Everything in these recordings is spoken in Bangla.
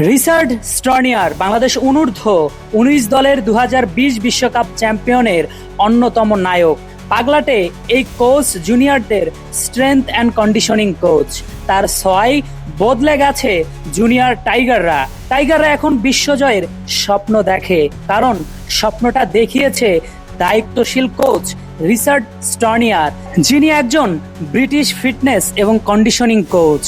রিচার্ড স্টর্নিয়ার বাংলাদেশ অনূর্ধ্ব উনিশ দলের দু বিশ্বকাপ চ্যাম্পিয়নের অন্যতম নায়ক। পাগলাটে এই কোচ জুনিয়রদের স্ট্রেংথ অ্যান্ড কন্ডিশনিং কোচ। তার ছয় বদলে গেছে জুনিয়র টাইগাররা। টাইগাররা এখন বিশ্বজয়ের স্বপ্ন দেখে। কারণ স্বপ্নটা দেখিয়েছে দায়িত্বশীল কোচ রিচার্ড স্টর্নিয়ার, যিনি একজন ব্রিটিশ ফিটনেস এবং কন্ডিশনিং কোচ।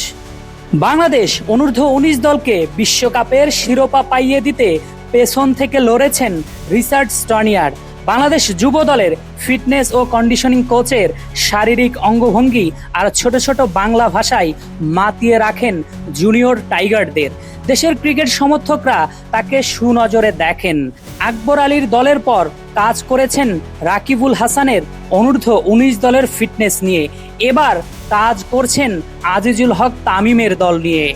বাংলাদেশ অনূর্ধ্ব উনিশ দলকে বিশ্বকাপের শিরোপা পাইয়ে দিতে পেছন থেকে লড়েছেন রিচার্ড স্টর্নিয়ার। বাংলাদেশ যুব দলের ফিটনেস ও কন্ডিশনিং কোচের শারীরিক অঙ্গভঙ্গি আর ছোট ছোট বাংলা ভাষায় মাতিয়ে রাখেন জুনিয়র টাইগারদের দেশের ক্রিকেট সমর্থকরা তাকে সুনজরে দেখেন। আকবর আলীর দলের পর কাজ করেছেন রাকিবুল হাসানের অনূর্ধ্ব উনিশ দলের ফিটনেস নিয়ে। এবার কাজ করছেন আজিজুল হক তামিমের দল নিয়ে।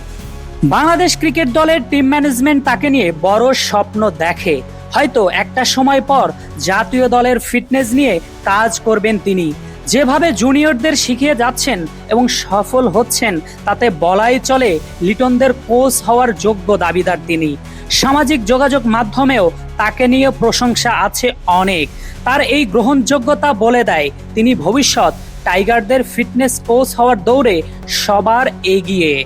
বাংলাদেশ ক্রিকেট দলের টিম ম্যানেজমেন্ট তাকে নিয়ে বড় স্বপ্ন দেখে। হয়তো একটা সময় পর জাতীয় দলের ফিটনেস নিয়ে কাজ করবেন তিনি। যেভাবে জুনিয়রদের শিখিয়ে যাচ্ছেন এবং সফল হচ্ছেন, তাতে বলাই চলে লিটনদের কোচ হওয়ার যোগ্য দাবিদার তিনি। সামাজিক যোগাযোগ মাধ্যমেও তাকে নিয়ে প্রশংসা আছে অনেক। তার এই গ্রহণযোগ্যতা বলে দেয়, তিনি ভবিষ্যৎ টাইগারদের ফিটনেস কোচ হওয়ার দৌড়ে সবার এগিয়ে।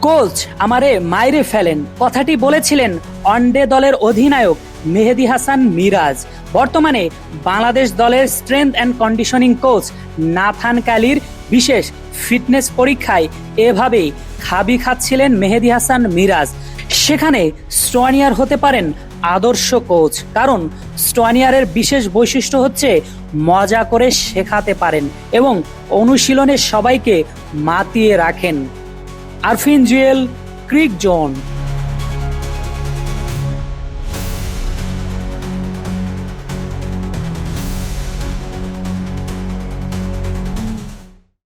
কোচ, আমারে মাইরে ফেলেন। কথাটি বলেছিলেন ওয়ানডে দলের অধিনায়ক মেহেদি হাসান মিরাজ। বর্তমানে বাংলাদেশ দলের strength and conditioning coach Nathan কালির বিশেষ ফিটনেস পরীক্ষায় এভাবেই খাবি খাচ্ছিলেন মেহেদি হাসান মিরাজ। সেখানে স্টোয়ানিয়ার হতে পারেন আদর্শ কোচ কারণ স্টোয়ানিয়ারের বিশেষ বৈশিষ্ট্য হচ্ছে মজা করে শেখাতে পারেন এবং অনুশীলনে সবাইকে মাতিয়ে রাখেন। Arfin Jewel, cric zone.